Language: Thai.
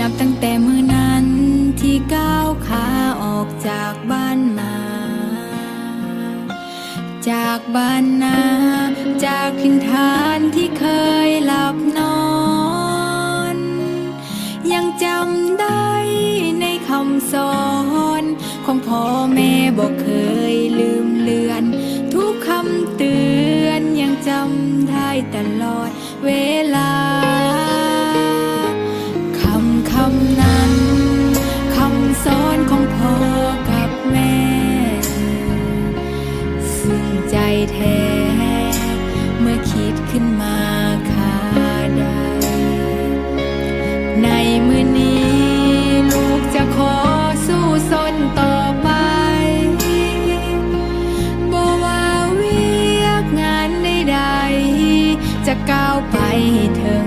นับตั้งแต่เมื่อนั้นที่ก้าวขาออกจากบ้านมา จากบ้านนา จากพินฐานที่เคยหลับนอน ยังจำได้ในคำสอน ของพ่อแม่บอกเคยลืมเลือน ทุกคำเตือนยังจำได้ตลอดเวลา แท้ เมื่อคิดขึ้นมาคาใด ในมือนี้ ลูกจะขอสู้สนต่อไปบ่ว่าเวียกงานใดๆจะก้าวไปเธอ